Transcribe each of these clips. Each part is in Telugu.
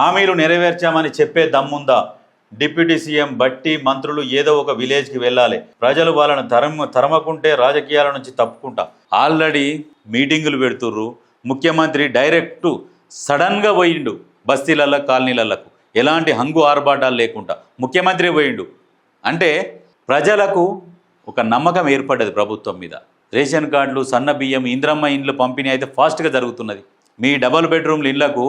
హామీలు నెరవేర్చామని చెప్పే దమ్ముందా? డిప్యూటీ సీఎం బట్టి మంత్రులు ఏదో ఒక విలేజ్కి వెళ్ళాలి. ప్రజలు వాళ్ళను తరమ తరమకుంటే రాజకీయాల నుంచి తప్పుకుంటా. ఆల్రెడీ మీటింగులు పెడుతుర్రు. ముఖ్యమంత్రి డైరెక్ట్ సడన్గా పోయిండు బస్తీలల్లో కాలనీలకు ఎలాంటి హంగు ఆర్భాటాలు లేకుండా ముఖ్యమంత్రి పోయిండు. అంటే ప్రజలకు ఒక నమ్మకం ఏర్పడ్డది ప్రభుత్వం మీద. రేషన్ కార్డులు సన్న బియ్యం ఇంద్రమ్మ ఇండ్లు పంపిణీ అయితే ఫాస్ట్గా జరుగుతున్నది. మీ డబల్ బెడ్రూమ్లు ఇళ్ళకు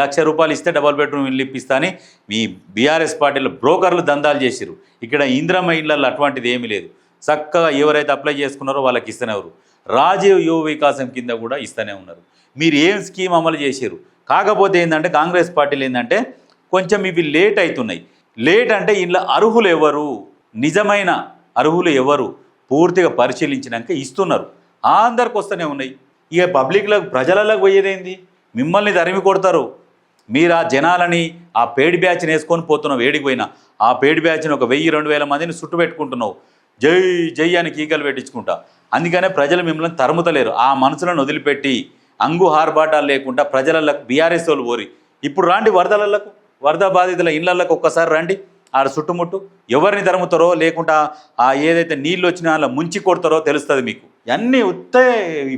లక్ష రూపాయలు ఇస్తే డబల్ బెడ్రూమ్ ఇల్లు ఇప్పిస్తా అని మీ బీఆర్ఎస్ పార్టీలో బ్రోకర్లు దందాలు చేసిరు ఇక్కడ ఇంద్రమ్మ ఇళ్ళలో అటువంటిది ఏమీ లేదు. చక్కగా ఎవరైతే అప్లై చేసుకున్నారో వాళ్ళకి ఇస్తూనే ఉన్నారు. రాజీవ్ యువ వికాసం కింద కూడా ఇస్తూనే ఉన్నారు. మీరు ఏం స్కీమ్ అమలు చేశారు కాకపోతే ఏంటంటే కాంగ్రెస్ పార్టీలు ఏంటంటే కొంచెం ఇవి లేట్ అవుతున్నాయి. లేట్ అంటే ఇంట్లో అర్హులు ఎవరు? నిజమైన అర్హులు ఎవరు? పూర్తిగా పరిశీలించినాక ఇస్తున్నారు. అందరికి వస్తూనే ఉన్నాయి. ఇక పబ్లిక్లకు ప్రజలలోకి పోయేదేంది? మిమ్మల్ని తరిమి కొడతారు. మీరు ఆ జనాలని ఆ పేడి బ్యాచ్ని వేసుకొని పోతున్నావు వేడికి పోయినా. ఆ పేడి బ్యాచ్ని ఒక వెయ్యి రెండు వేల మందిని చుట్టుపెట్టుకుంటున్నావు జై జై అని కీకలు పెట్టించుకుంటా. అందుకనే ప్రజలు మిమ్మల్ని తరుముతలేరు. ఆ మనసులను వదిలిపెట్టి అంగు హార్బాటాలు లేకుండా ప్రజలకు బీఆర్ఎస్ వాళ్ళు పోరి. ఇప్పుడు రాండి వరదలకు వరద బాధితుల ఇళ్ళకు ఒక్కసారి రండి. ఆడ చుట్టుముట్టు ఎవరిని తరుముతారో లేకుండా ఆ ఏదైతే నీళ్ళు వచ్చినా అలా ముంచి కొడతారో తెలుస్తుంది మీకు. అన్నీ ఉత్తే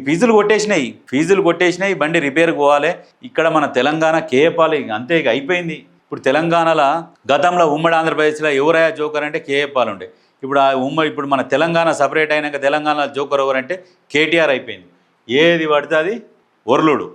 ఫీజులు కొట్టేసినాయి ఫీజులు కొట్టేసినాయి బండి రిపేర్కి పోవాలి. ఇక్కడ మన తెలంగాణ కేపాలి అంతే ఇక అయిపోయింది. ఇప్పుడు తెలంగాణలో గతంలో ఉమ్మడి ఆంధ్రప్రదేశ్లో ఎవరయ్యా జోకర్ అంటే కేఏపాల్ ఉండే. ఇప్పుడు ఆ ఉమ్మడి ఇప్పుడు మన తెలంగాణ సపరేట్ అయినాక తెలంగాణ జోకర్ ఎవరంటే కేటీఆర్ అయిపోయింది. ఏది పడితే అది ఒర్లుడు